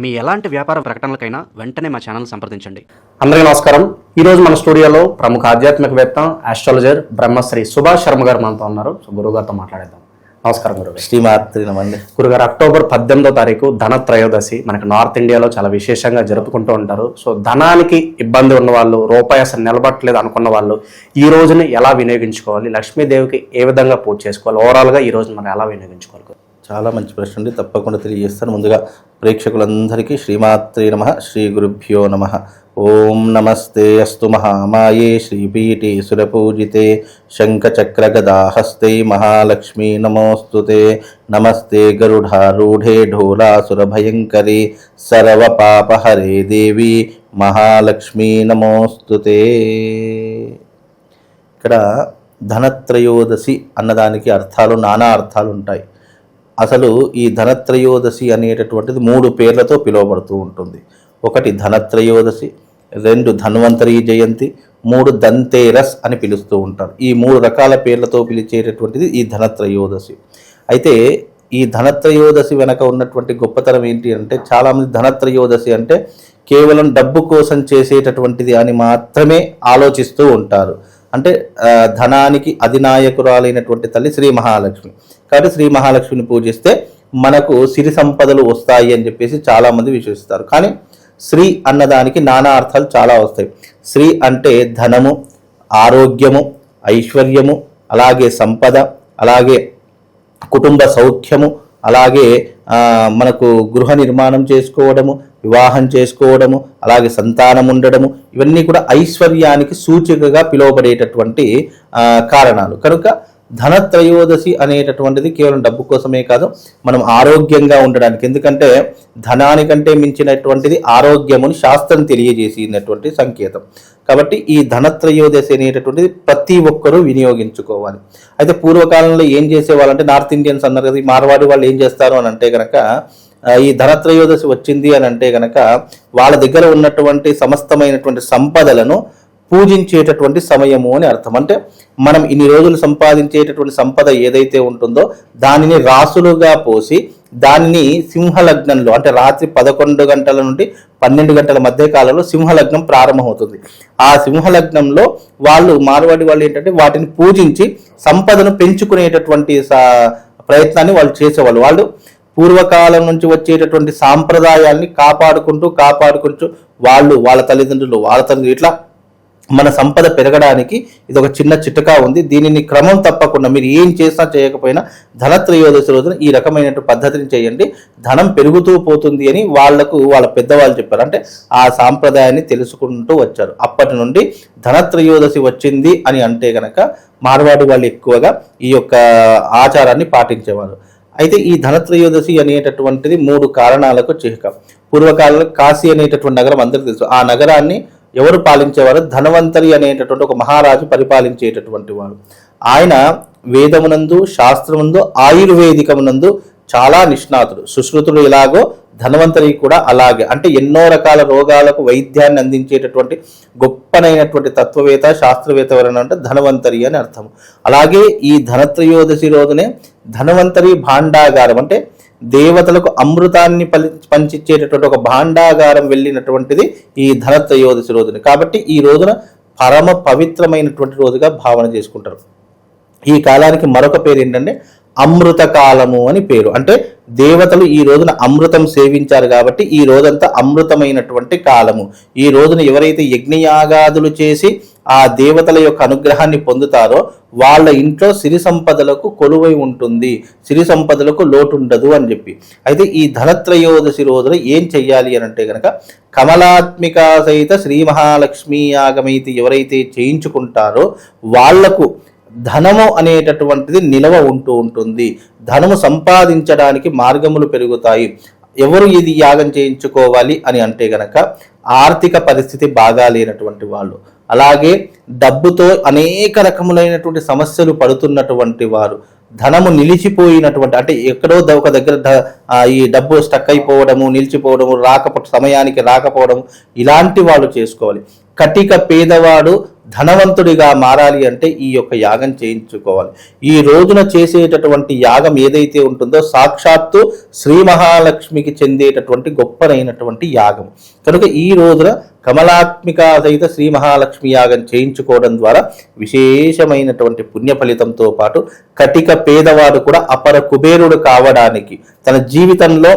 మీ ఎలాంటి వ్యాపార ప్రకటనలకైనా వెంటనే మా ఛానల్ సంప్రదించండి. అందరికీ నమస్కారం. ఈ రోజు మన స్టూడియోలో ప్రముఖ ఆధ్యాత్మికవేత్త ఆస్ట్రాలజర్ బ్రహ్మశ్రీ సుభాష్ శర్మ గారు మనతో ఉన్నారు. సో గురువు గారితో మాట్లాడేద్దాం. నమస్కారం గురువు గారు. శ్రీమాత్రి నమండి గురుగారు అక్టోబర్ పద్దెనిమిదో తారీఖు ధన త్రయోదశి మనకి నార్త్ ఇండియాలో చాలా విశేషంగా జరుపుకుంటూ ఉంటారు. సో ధనానికి ఇబ్బంది ఉన్న వాళ్ళు రూపాయి అసలు నిలబట్టలేదు అనుకున్న వాళ్ళు ఈ రోజుని ఎలా వినియోగించుకోవాలి లక్ష్మీదేవికి ఏ విధంగా పూజ చేసుకోవాలి ఓవరాల్గా ఈ రోజు మనం ఎలా వినియోగించుకోవాలి? చాలా మంచి ప్రశ్న అండి. తప్పకుండా తెలియజేస్తాను. ముందుగా ప్రేక్షకులందరికీ శ్రీమాత్రి నమ. శ్రీ గురుభ్యో నమ. ఓం నమస్తే అస్తు మహామాయే. శ్రీపీఠే సురపూజితే. శంఖచక్రగదాహస్తే మహాలక్ష్మీ నమోస్తుతే. నమస్తే గరుడారూఢే ఢోలాసురభయంకరి. సర్వపాపహరే దేవి మహాలక్ష్మీ నమోస్తుతే. ఇక్కడ ధనత్రయోదశి అన్నదానికి అర్థాలు నానా అర్థాలు ఉంటాయి. అసలు ఈ ధనత్రయోదశి అనేటటువంటిది మూడు పేర్లతో పిలువబడుతూ ఉంటుంది. ఒకటి ధనత్రయోదశి రెండు ధన్వంతరి జయంతి మూడు దంతేరస్ అని పిలుస్తూ ఉంటారు. ఈ మూడు రకాల పేర్లతో పిలిచేటటువంటిది ఈ ధనత్రయోదశి. అయితే ఈ ధనత్రయోదశి వెనక ఉన్నటువంటి గొప్పతనం ఏంటి అంటే చాలామంది ధనత్రయోదశి అంటే కేవలం డబ్బు కోసం చేసేటటువంటిది అని మాత్రమే ఆలోచిస్తూ ఉంటారు. అంటే ధనానికి అధినాయకురాలైనటువంటి తల్లి శ్రీ మహాలక్ష్మి. కాబట్టి శ్రీ మహాలక్ష్మిని పూజిస్తే మనకు సిరి సంపదలు వస్తాయి అని చెప్పేసి చాలామంది విశ్వసిస్తారు. కానీ శ్రీ అన్నదానికి నానా అర్థాలు చాలా వస్తాయి. శ్రీ అంటే ధనము ఆరోగ్యము ఐశ్వర్యము అలాగే సంపద అలాగే కుటుంబ సౌఖ్యము అలాగే మనకు గృహ నిర్మాణం చేసుకోవడము వివాహం చేసుకోవడము అలాగే సంతానం ఉండడము ఇవన్నీ కూడా ఐశ్వర్యానికి సూచికగా పిలువబడేటటువంటి కారణాలు. కనుక ధనత్రయోదశి అనేటటువంటిది కేవలం డబ్బు కోసమే కాదు మనం ఆరోగ్యంగా ఉండడానికి. ఎందుకంటే ధనానికంటే మించినటువంటిది ఆరోగ్యముని శాస్త్రం తెలియజేసినటువంటి సంకేతం. కాబట్టి ఈ ధనత్రయోదశి అనేటటువంటిది ప్రతి ఒక్కరూ వినియోగించుకోవాలి. అయితే పూర్వకాలంలో ఏం చేసేవాళ్ళంటే నార్త్ ఇండియన్స్ అన్నారు కదా మార్వాడి వాళ్ళు ఏం చేస్తారు అని అంటే కనుక ఈ ధనత్రయోదశి వచ్చింది అని అంటే కనుక వాళ్ళ దగ్గర ఉన్నటువంటి సమస్తమైనటువంటి సంపదలను పూజించేటటువంటి సమయము అని అర్థం. అంటే మనం ఇన్ని రోజులు సంపాదించేటటువంటి సంపద ఏదైతే ఉంటుందో దానిని రాసులుగా పోసి దానిని సింహలగ్నంలో అంటే రాత్రి పదకొండు గంటల నుండి పన్నెండు గంటల మధ్య కాలంలో సింహలగ్నం ప్రారంభమవుతుంది. ఆ సింహలగ్నంలో వాళ్ళు మార్వాడి వాళ్ళు ఏంటంటే వాటిని పూజించి సంపదను పెంచుకునేటటువంటి సా- ప్రయత్నాన్ని వాళ్ళు చేసేవాళ్ళు. వాళ్ళు పూర్వకాలం నుంచి వచ్చేటటువంటి సాంప్రదాయాల్ని కాపాడుకుంటూ కాపాడుకుంటూ వాళ్ళు వాళ్ళ తల్లిదండ్రులు వాళ్ళ తల్లిదండ్రులు ఇట్లా మన సంపద పెరగడానికి ఇది ఒక చిన్న చిట్టకా ఉంది. దీనిని క్రమం తప్పకుండా మీరు ఏం చేసినా చేయకపోయినా ధనత్రయోదశి రోజున ఈ రకమైన పద్ధతిని చేయండి. ధనం పెరుగుతూ పోతుంది అని వాళ్ళకు వాళ్ళ పెద్దవాళ్ళు చెప్పారు. అంటే ఆ సాంప్రదాయాన్ని తెలుసుకుంటూ వచ్చారు. అప్పటి నుండి ధనత్రయోదశి వచ్చింది అని అంటే గనక మార్వాడి వాళ్ళు ఎక్కువగా ఈ యొక్క ఆచారాన్ని పాటించేవారు. అయితే ఈ ధనత్రయోదశి అనేటటువంటిది మూడు కారణాలకు చిహ్క పూర్వకాలంలో కాశీ అనేటటువంటి నగరం అందరికీ తెలుసు. ఆ నగరాన్ని ఎవరు పాలించేవారు? ధనవంతరి అనేటటువంటి ఒక మహారాజు పరిపాలించేటటువంటి వాడు. ఆయన వేదమునందు శాస్త్రమునందు ఆయుర్వేదికమునందు చాలా నిష్ణాతుడు. సుశ్రుతుడు ఎలాగో ధనవంతరి కూడా అలాగే. అంటే ఎన్నో రకాల రోగాలకు వైద్యాన్ని అందించేటటువంటి గొప్పనైనటువంటి తత్వవేత్త శాస్త్రవేత్త ఎవరైనా అంటే ధనవంతరి అని అర్థం అలాగే ఈ ధనత్రయోదశి రోజునే ధనవంతరి భాండాగారం అంటే దేవతలకు అమృతాన్ని పలి పంచిచ్చేటటువంటి ఒక భాండాగారం వెళ్ళినటువంటిది ఈ ధనత్రయోదశి రోజున. కాబట్టి ఈ రోజున పరమ పవిత్రమైనటువంటి రోజుగా భావన చేసుకుంటారు. ఈ కాలానికి మరొక పేరు ఏంటంటే అమృత కాలము అని పేరు. అంటే దేవతలు ఈ రోజున అమృతం సేవించారు కాబట్టి ఈ రోజంతా అమృతమైనటువంటి కాలము. ఈ రోజున ఎవరైతే యజ్ఞయాగాదులు చేసి ఆ దేవతల యొక్క అనుగ్రహాన్ని పొందుతారో వాళ్ళ ఇంట్లో సిరి సంపదలకు కొలువై ఉంటుంది. సిరి సంపదలకు లోటు ఉండదు అని చెప్పి. అయితే ఈ ధనత్రయోదశి రోజున ఏం చెయ్యాలి అని అంటే కనుక కమలాత్మిక సహిత శ్రీ మహాలక్ష్మీ యాగమైతే ఎవరైతే చేయించుకుంటారో వాళ్ళకు ధనము అనేటటువంటిది నిలవ ఉంటూ ఉంటుంది. ధనము సంపాదించడానికి మార్గములు పెరుగుతాయి. ఎవరు ఇది యాగం చేయించుకోవాలి అని అంటే గనక ఆర్థిక పరిస్థితి బాగా లేనటువంటి వాళ్ళు. అలాగే డబ్బుతో అనేక రకములైనటువంటి సమస్యలు పడుతున్నటువంటి వారు. ధనము నిలిచిపోయినటువంటి అంటే ఎక్కడో ఒక దగ్గర ఈ డబ్బు స్టక్ అయిపోవడము నిలిచిపోవడము రాకపో సమయానికి రాకపోవడము ఇలాంటి వాళ్ళు చేసుకోవాలి. కటిక పేదవాడు ధనవంతుడిగా మారాలి అంటే ఈ యొక్క యాగం చేయించుకోవాలి. ఈ రోజున చేసేటటువంటి యాగం ఏదైతే ఉంటుందో సాక్షాత్తు శ్రీ మహాలక్ష్మికి చెందేటటువంటి గొప్పనైనటువంటి యాగం. కనుక ఈ రోజున కమలాత్మిక సహిత శ్రీ మహాలక్ష్మి యాగం చేయించుకోవడం ద్వారా విశేషమైనటువంటి పుణ్య ఫలితంతో పాటు కటిక పేదవాడు కూడా అపర కుబేరుడు కావడానికి తన జీవితంలో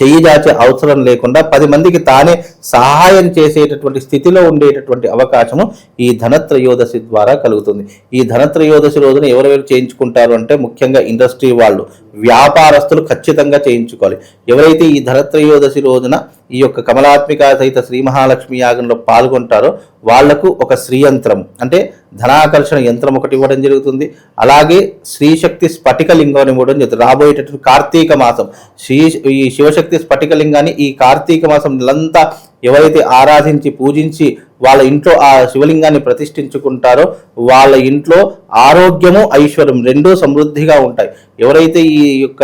చెయ్యి దాచే అవసరం లేకుండా పది మందికి తానే సహాయం చేసేటటువంటి స్థితిలో ఉండేటటువంటి అవకాశము ఈ ధనత్రయోదశి ద్వారా కలుగుతుంది. ఈ ధనత్రయోదశి రోజున ఎవరెవరు చేయించుకుంటారు అంటే ముఖ్యంగా ఇండస్ట్రీ వాళ్ళు వ్యాపారస్తులు ఖచ్చితంగా చేయించుకోవాలి. ఎవరైతే ఈ ధనత్రయోదశి రోజున ఈ యొక్క కమలాత్మిక సహిత శ్రీ మహాలక్ష్మి యాగంలో పాల్గొంటారో వాళ్ళకు ఒక శ్రీయంత్రం అంటే ధనాకర్షణ యంత్రం ఒకటి ఇవ్వడం జరుగుతుంది. అలాగే శ్రీశక్తి స్ఫటికలింగం ఇవ్వడం జరుగుతుంది. రాబోయేటటువంటి కార్తీక మాసం. శ్రీ ఈ శివశక్తి స్ఫటికలింగాన్ని ఈ కార్తీక మాసం నెలంతా ఎవరైతే ఆరాధించి పూజించి వాళ్ళ ఇంట్లో ఆ శివలింగాన్ని ప్రతిష్ఠించుకుంటారో వాళ్ళ ఇంట్లో ఆరోగ్యము ఐశ్వర్యం రెండూ సమృద్ధిగా ఉంటాయి. ఎవరైతే ఈ యొక్క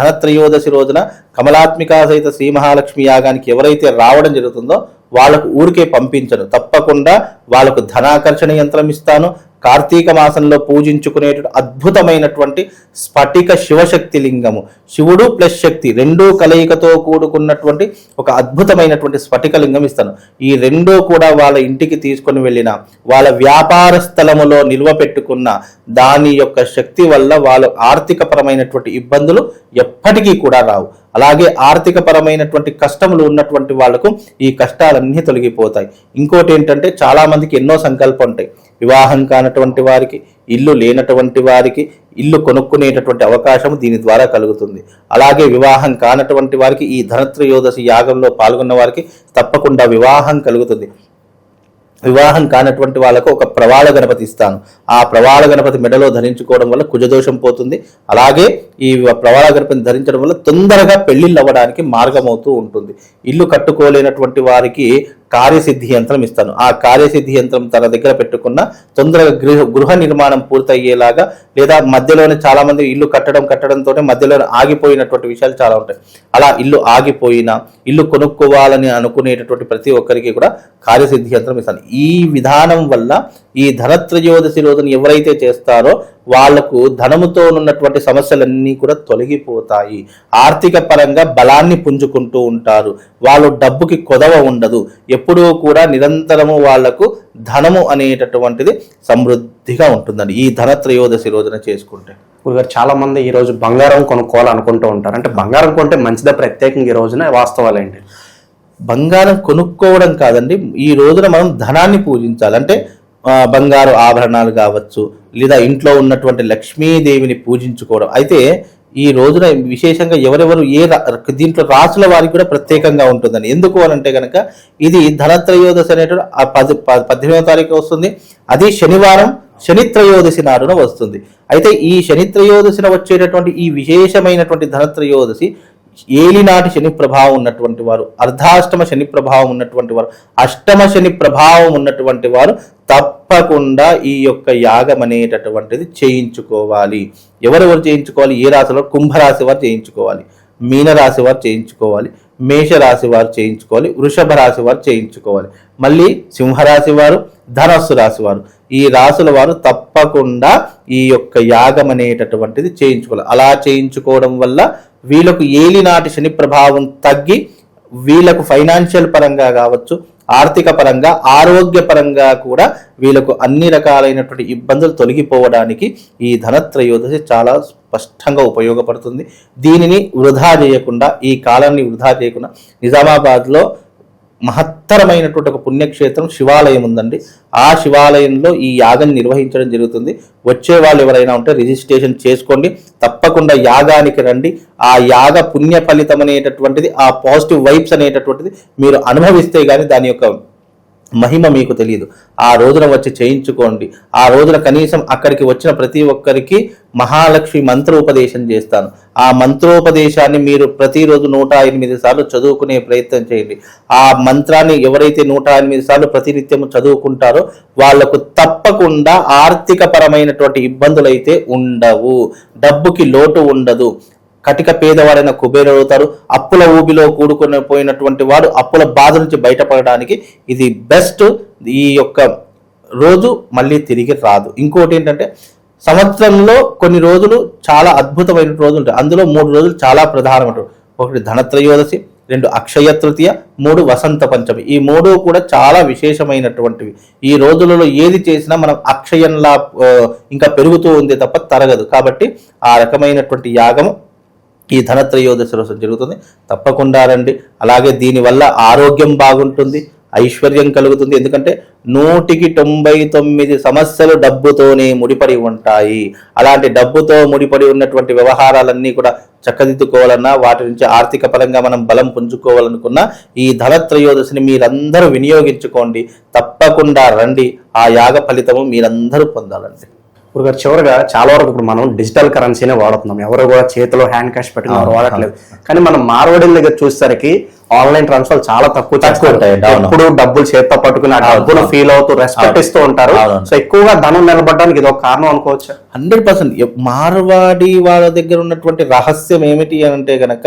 ధనత్రయోదశి రోజున కమలాత్మిక సహిత శ్రీ మహాలక్ష్మి యాగానికి ఎవరైతే రావడం జరుగుతుందో వాళ్ళకు ఊరికే పంపించను. తప్పకుండా వాళ్ళకు ధనాకర్షణ యంత్రం ఇస్తాను. కార్తీక మాసంలో పూజించుకునే అద్భుతమైనటువంటి స్ఫటిక శివశక్తి లింగము. శివుడు ప్లస్ శక్తి రెండూ కలయికతో కూడుకున్నటువంటి ఒక అద్భుతమైనటువంటి స్ఫటిక లింగం ఇస్తాను. ఈ రెండూ కూడా వాళ్ళ ఇంటికి తీసుకొని వెళ్ళిన వాళ్ళ వ్యాపార స్థలములో నిల్వ పెట్టుకున్న దాని యొక్క శక్తి వల్ల వాళ్ళ ఆర్థికపరమైనటువంటి ఇబ్బందులు ఎప్పటికీ కూడా రావు. అలాగే ఆర్థిక పరమైనటువంటి కష్టములు ఉన్నటువంటి వాళ్ళకు ఈ కష్టాలన్నీ తొలగిపోతాయి. ఇంకోటి ఏంటంటే చాలా మందికి ఎన్నో సంకల్పం ఉంటాయి వివాహం కానటువంటి వారికి ఇల్లు లేనటువంటి వారికి ఇల్లు కొనుక్కునేటటువంటి అవకాశం దీని ద్వారా కలుగుతుంది. అలాగే వివాహం కానటువంటి వారికి ఈ ధనత్రయోదశి యాగంలో పాల్గొన్న వారికి తప్పకుండా వివాహం కలుగుతుంది. వివాహం కానటువంటి వాళ్ళకు ఒక ప్రవాళ గణపతి ఇస్తాను. ఆ ప్రవాళ గణపతి మెడలో ధరించుకోవడం వల్ల కుజదోషం పోతుంది. అలాగే ఈ ప్రవాళ గణపతిని ధరించడం వల్ల తొందరగా పెళ్ళిళ్ళు అవ్వడానికి మార్గమవుతూ ఉంటుంది. ఇల్లు కట్టుకోలేనటువంటి వారికి కార్యసిద్ధి యంత్రం ఇస్తాను. ఆ కార్యసిద్ధి యంత్రం తన దగ్గర పెట్టుకున్న తొందరగా గృహ గృహ నిర్మాణం పూర్తయ్యేలాగా లేదా మధ్యలోనే చాలా మంది ఇల్లు కట్టడం కట్టడంతోనే మధ్యలోనే ఆగిపోయినటువంటి విషయాలు చాలా ఉంటాయి. అలా ఇల్లు ఆగిపోయినా ఇల్లు కొనుక్కోవాలని అనుకునేటటువంటి ప్రతి ఒక్కరికి కూడా కార్యసిద్ధి యంత్రం ఇస్తాను. ఈ విధానం వల్ల ఈ ధనత్రయోదశి రోజున ఎవరైతే చేస్తారో వాళ్ళకు ధనముతో ఉన్నటువంటి సమస్యలన్నీ కూడా తొలగిపోతాయి. ఆర్థిక పరంగా బలాన్ని పుంజుకుంటూ ఉంటారు. వాళ్ళు డబ్బుకి కొదవ ఉండదు. ఎప్పుడూ కూడా నిరంతరము వాళ్ళకు ధనము అనేటటువంటిది సమృద్ధిగా ఉంటుందండి. ఈ ధనత్రయోదశి రోజున చేసుకుంటే. గురుగారు చాలా మంది ఈ రోజు బంగారం కొనుక్కోవాలనుకుంటూ ఉంటారు. అంటే బంగారం కొంటే మంచిదా ప్రత్యేకంగా ఈ రోజున వాస్తవాలేంటి బంగారం కొనుక్కోవడం కాదండి. ఈ రోజున మనం ధనాన్ని పూజించాలి. అంటే బంగారు ఆభరణాలు కావచ్చు లేదా ఇంట్లో ఉన్నటువంటి లక్ష్మీదేవిని పూజించుకోవడం. అయితే ఈ రోజున విశేషంగా ఎవరెవరు ఏ రా- దీంట్లో రాసుల వారికి కూడా ప్రత్యేకంగా ఉంటుందని. ఎందుకు అని అంటే కనుక ఇది ధనత్రయోదశి అనేటువంటి పది ప- పద్దెనిమిదవ తారీఖు వస్తుంది. అది శనివారం శనిత్రయోదశి నాడున వస్తుంది. అయితే ఈ శనిత్రయోదశిన వచ్చేటటువంటి ఈ విశేషమైనటువంటి ధనత్రయోదశి ఏలినాటి శని ప్రభావం ఉన్నటువంటి వారు అర్ధాష్టమ శని ప్రభావం ఉన్నటువంటి వారు అష్టమ శని ప్రభావం ఉన్నటువంటి వారు తప్పకుండా ఈ యొక్క యాగం అనేటటువంటిది చేయించుకోవాలి. ఎవరెవరు చేయించుకోవాలి? ఏ రాశిలో? కుంభరాశి వారు చేయించుకోవాలి. మీనరాశి వారు చేయించుకోవాలి. మేషరాశి వారు చేయించుకోవాలి. వృషభ రాశి వారు చేయించుకోవాలి. మళ్ళీ సింహరాశి వారు ధనస్సు రాశి వారు ఈ రాశుల వారు తప్పకుండా ఈ యొక్క యాగం అనేటటువంటిది చేయించుకోవాలి. అలా చేయించుకోవడం వల్ల వీళ్ళకు ఏలినాటి శని ప్రభావం తగ్గి వీళ్ళకు ఫైనాన్షియల్ పరంగా కావచ్చు ఆర్థిక పరంగా ఆరోగ్య పరంగా కూడా వీళ్ళకు అన్ని రకాలైనటువంటి ఇబ్బందులు తొలగిపోవడానికి ఈ ధనత్రయోదశి చాలా స్పష్టంగా ఉపయోగపడుతుంది. దీనిని వృధా చేయకుండా ఈ కాలాన్ని వృధా చేయకుండా నిజామాబాద్లో మహత్తరమైనటువంటి ఒక పుణ్యక్షేత్రం శివాలయం ఉందండి. ఆ శివాలయంలో ఈ యాగం నిర్వహించడం జరుగుతుంది. వచ్చే వాళ్ళు ఎవరైనా ఉంటే రిజిస్ట్రేషన్ చేసుకోండి. తప్పకుండా యాగానికి రండి. ఆ యాగ పుణ్య ఫలితం అనేటటువంటిది ఆ పాజిటివ్ వైబ్స్ అనేటటువంటిది మీరు అనుభవిస్తే కానీ దాని యొక్క మహిమ మీకు తెలియదు. ఆ రోజున వచ్చి చేయించుకోండి. ఆ రోజున కనీసం అక్కడికి వచ్చిన ప్రతి ఒక్కరికి మహాలక్ష్మి మంత్రోపదేశం చేస్తాను. ఆ మంత్రోపదేశాన్ని మీరు ప్రతిరోజు నూట ఎనిమిది సార్లు చదువుకునే ప్రయత్నం చేయండి. ఆ మంత్రాన్ని ఎవరైతే నూట ఎనిమిది సార్లు ప్రతినిత్యము చదువుకుంటారో వాళ్ళకు తప్పకుండా ఆర్థిక పరమైనటువంటి ఇబ్బందులు అయితే ఉండవు. డబ్బుకి లోటు ఉండదు. కటిక పేదవాడైన కుబేరుడు అవుతారు అప్పుల ఊబిలో కూడుకుని పోయినటువంటి వాడు అప్పుల బాధ నుంచి బయటపడడానికి ఇది బెస్ట్ ఈ యొక్క రోజు మళ్ళీ తిరిగి రాదు. ఇంకోటి ఏంటంటే సంవత్సరంలో కొన్ని రోజులు చాలా అద్భుతమైన రోజులు ఉంటాయి. అందులో మూడు రోజులు చాలా ప్రధానమైన ఒకటి ధనత్రయోదశి రెండు అక్షయ తృతీయ మూడు వసంత పంచమి. ఈ మూడు కూడా చాలా విశేషమైనటువంటివి. ఈ రోజులలో ఏది చేసినా మనం అక్షయంలా ఇంకా పెరుగుతూ ఉంది తప్ప తరగదు. కాబట్టి ఆ రకమైనటువంటి యాగము ఈ ధనత్రయోదశ రోజు జరుగుతుంది. తప్పకుండా రండి. అలాగే దీనివల్ల ఆరోగ్యం బాగుంటుంది ఐశ్వర్యం కలుగుతుంది. ఎందుకంటే నూటికి తొంభై తొమ్మిది సమస్యలు డబ్బుతోనే ముడిపడి ఉంటాయి. అలాంటి డబ్బుతో ముడిపడి ఉన్నటువంటి వ్యవహారాలన్నీ కూడా చక్కదిద్దుకోవాలన్నా వాటి నుంచి ఆర్థిక పరంగా మనం బలం పుంజుకోవాలనుకున్నా ఈ ధనత్రయోదశిని మీరందరూ వినియోగించుకోండి. తప్పకుండా రండి. ఆ యాగ ఫలితము మీరందరూ పొందాలండి. ఇప్పుడు గారు చివరిగా చాలా వరకు ఇప్పుడు మనం డిజిటల్ కరెన్సీనే వాడుతున్నాం. ఎవరు కూడా చేతిలో హ్యాండ్ క్యాష్ పెట్టుకుని వాడట్లేదు. కానీ మనం మార్వడిల దగ్గర చూసేసరికి ఆన్లైన్ ట్రాన్స్ఫర్ చాలా తక్కువ తక్కువ. ఉంటాయి. ఎప్పుడు డబ్బులు చేత్తో పట్టుకుని ఆ డబ్బులు ఫీల్ అవుతూ రెస్పెక్ట్ ఇస్తూ ఉంటారు. సో ఎక్కువగా ధనం నిలబడడానికి ఇది ఒక కారణం అనుకోవచ్చు? Hundred percent. మార్వాడి వాళ్ళ దగ్గర ఉన్నటువంటి రహస్యం ఏమిటి అని అంటే గనక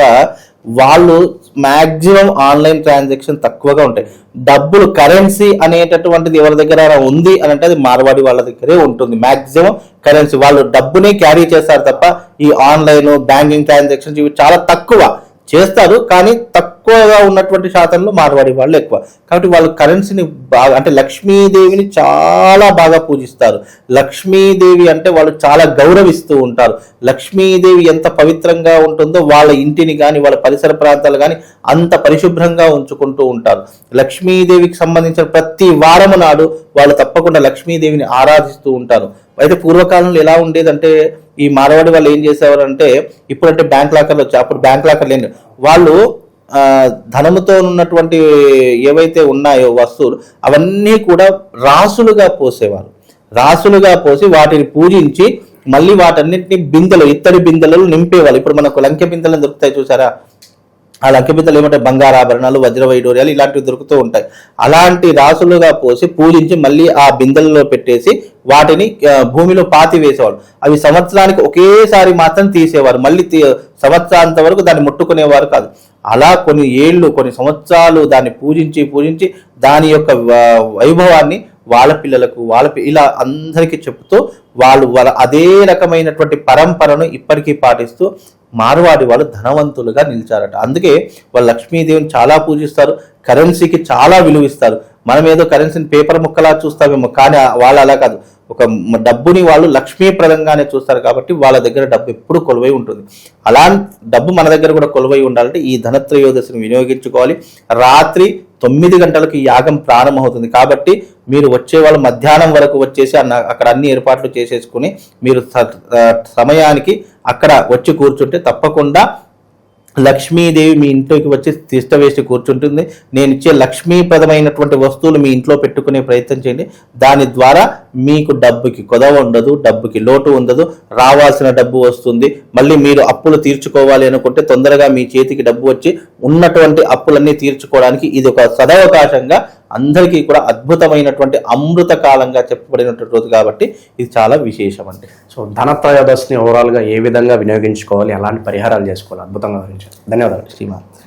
వాళ్ళు మాక్సిమం ఆన్లైన్ ట్రాన్సాక్షన్ తక్కువగా ఉంటాయి. డబ్బులు కరెన్సీ అనేటటువంటిది ఎవరి దగ్గర ఉంది అని అంటే అది మార్వాడి వాళ్ళ దగ్గరే ఉంటుంది. Maximum currency. వాళ్ళు డబ్బునే క్యారీ చేస్తారు తప్ప ఈ ఆన్లైన్ బ్యాంకింగ్ ట్రాన్సాక్షన్స్ ఇవి చాలా తక్కువ చేస్తారు. కానీ తక్కువగా ఉన్నటువంటి శాతంలో మార్వాడి వాళ్ళు ఎక్కువ. కాబట్టి వాళ్ళు కరెన్సీని బాగా అంటే లక్ష్మీదేవిని చాలా బాగా పూజిస్తారు. లక్ష్మీదేవి అంటే వాళ్ళు చాలా గౌరవిస్తూ ఉంటారు. లక్ష్మీదేవి ఎంత పవిత్రంగా ఉంటుందో వాళ్ళ ఇంటిని కానీ వాళ్ళ పరిసర ప్రాంతాలు కానీ అంత పరిశుభ్రంగా ఉంచుకుంటూ ఉంటారు. లక్ష్మీదేవికి సంబంధించిన ప్రతి వారము నాడు వాళ్ళు తప్పకుండా లక్ష్మీదేవిని ఆరాధిస్తూ ఉంటారు. అయితే పూర్వకాలంలో ఎలా ఉండేదంటే ఈ మార్వాడి వాళ్ళు ఏం చేసేవారు అంటే ఇప్పుడంటే బ్యాంక్ లాకర్లు వచ్చాయి. అప్పుడు బ్యాంక్ లాకర్లు ఏంటి వాళ్ళు ధనముతో ఉన్నటువంటి ఏవైతే ఉన్నాయో వస్తువులు అవన్నీ కూడా రాసులుగా పోసేవారు. రాసులుగా పోసి వాటిని పూజించి మళ్ళీ వాటన్నిటిని బిందెలు ఇత్తడి బిందెలు నింపేవాళ్ళు. ఇప్పుడు మనకు లంకె బిందెలు దొరుకుతాయి చూసారా? ఆ లంకె బిందెలు ఏమంటే బంగారాభరణాలు వజ్ర వైడూర్యాలు ఇలాంటివి దొరుకుతూ ఉంటాయి. అలాంటి రాసులుగా పోసి పూజించి మళ్ళీ ఆ బిందెలలో పెట్టేసి వాటిని భూమిలో పాతి వేసేవాళ్ళు. అవి సంవత్సరానికి ఒకేసారి మాత్రం తీసేవారు. మళ్ళీ సంవత్సరాంత వరకు దాన్ని ముట్టుకునేవారు కాదు. అలా కొన్ని ఏళ్ళు కొన్ని సంవత్సరాలు దాన్ని పూజించి పూజించి దాని యొక్క వైభవాన్ని వాళ్ళ పిల్లలకు వాళ్ళ ఇలా అందరికీ చెప్తూ వాళ్ళు వాళ్ళ అదే రకమైనటువంటి పరంపరను ఇప్పటికీ పాటిస్తూ మార్వాడి వాళ్ళు ధనవంతులుగా నిలిచారట. అందుకే వాళ్ళు లక్ష్మీదేవిని చాలా పూజిస్తారు కరెన్సీకి చాలా విలువిస్తారు. మనం ఏదో కరెన్సీని పేపర్ ముక్కలా చూస్తామేమో కానీ వాళ్ళు అలా కాదు. ఒక డబ్బుని వాళ్ళు లక్ష్మీప్రదంగానే చూస్తారు కాబట్టి వాళ్ళ దగ్గర డబ్బు ఎప్పుడు కొలువై ఉంటుంది. అలా డబ్బు మన దగ్గర కూడా కొలువై ఉండాలంటే ఈ ధనత్రయోదశిని వినియోగించుకోవాలి. రాత్రి తొమ్మిది గంటలకు యాగం ప్రారంభమవుతుంది. కాబట్టి మీరు వచ్చే వాళ్ళు మధ్యాహ్నం వరకు వచ్చేసి అన్న అక్కడ అన్ని ఏర్పాట్లు చేసేసుకుని మీరు సమయానికి అక్కడ వచ్చి కూర్చుంటే తప్పకుండా లక్ష్మీదేవి మీ ఇంట్లోకి వచ్చి తిష్ట వేసి కూర్చుంటుంది. నేను ఇచ్చే లక్ష్మీపదమైనటువంటి వస్తువులు మీ ఇంట్లో పెట్టుకునే ప్రయత్నం చేయండి. దాని ద్వారా మీకు డబ్బుకి కొదవ ఉండదు డబ్బుకి లోటు ఉండదు రావాల్సిన డబ్బు వస్తుంది. మళ్ళీ మీరు అప్పులు తీర్చుకోవాలి అనుకుంటే తొందరగా మీ చేతికి డబ్బు వచ్చి ఉన్నటువంటి అప్పులన్నీ తీర్చుకోవడానికి ఇది ఒక సదవకాశంగా అందరికీ కూడా అద్భుతమైనటువంటి అమృత కాలంగా చెప్పబడినటువంటి రోజు కాబట్టి ఇది చాలా విశేషం అండి సో ధనత్రయోదశిని ఓవరాల్గా ఏ విధంగా వినియోగించుకోవాలి? ఎలాంటి పరిహారాలు చేసుకోవాలి? అద్భుతంగా వివరించారు. ధన్యవాదాలు శ్రీమాన్.